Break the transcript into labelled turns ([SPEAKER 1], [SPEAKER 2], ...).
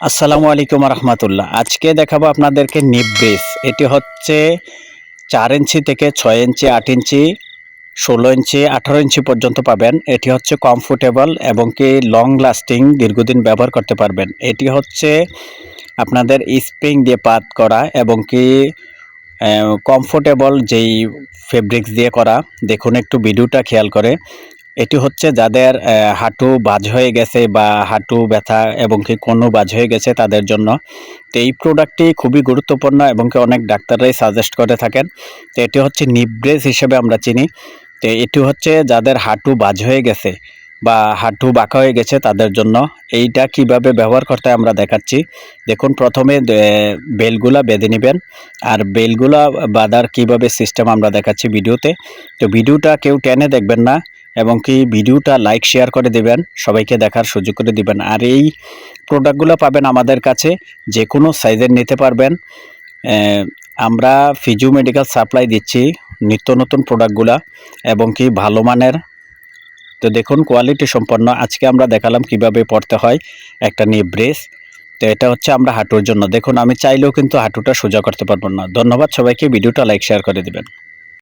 [SPEAKER 1] আসসালামু আলাইকুম রহমতুল্লাহ। আজকে দেখাবো আপনাদেরকে নিপ ব্রেস এটি হচ্ছে চার ইঞ্চি থেকে ছয় ইঞ্চি, আট ইঞ্চি, ষোলো ইঞ্চি, আঠারো ইঞ্চি পর্যন্ত পাবেন। এটি হচ্ছে কমফোর্টেবল এবং কি লং লাস্টিং দীর্ঘদিন ব্যবহার করতে পারবেন। এটি হচ্ছে আপনাদের স্প্রিং দিয়ে পাত করা এবং কি কমফোর্টেবল যেই ফেব্রিক্স দিয়ে করা। দেখুন, একটু ভিডিওটা খেয়াল করে। এটি হচ্ছে যাদের হাঁটু বাজ হয়ে গেছে বা হাঁটু ব্যথা এবং কি কোনো বাজ হয়ে গেছে তাদের জন্য। তো এই প্রোডাক্টটি খুবই গুরুত্বপূর্ণ এবং কি অনেক ডাক্তাররাই সাজেস্ট করে থাকেন। তো এটি হচ্ছে নিব্রেস হিসেবে আমরা চিনি। তো এটি হচ্ছে যাদের হাঁটু বাজ হয়ে গেছে বা হাঁটু বাঁকা হয়ে গেছে তাদের জন্য। এইটা কীভাবে ব্যবহার করতে আমরা দেখাচ্ছি। দেখুন, প্রথমে বেলগুলা বেঁধে নেবেন। আর বেলগুলা বাঁধার কীভাবে সিস্টেম আমরা দেখাচ্ছি ভিডিওতে। তো ভিডিওটা কেউ টেনে দেখবেন না। এবং কি ভিডিওটা লাইক শেয়ার করে দেবেন, সবাইকে দেখার সুযোগ করে দিবেন। আর এই প্রোডাক্টগুলো পাবেন আমাদের কাছে যে কোনো সাইজের নিতে পারবেন। আমরা ফিজু মেডিকেল সাপ্লাই দিচ্ছি নিত্য নতুন প্রোডাক্টগুলা এবং কি ভালো মানের। তো দেখুন কোয়ালিটি সম্পন্ন। আজকে আমরা দেখালাম কীভাবে পড়তে হয় একটা নিয়ে ব্রেস তো এটা হচ্ছে আমরা হাঁটুর জন্য। দেখুন, আমি চাইলেও কিন্তু হাঁটুটা সোজা করতে পারব না। ধন্যবাদ সবাইকে। ভিডিওটা লাইক শেয়ার করে দিবেন।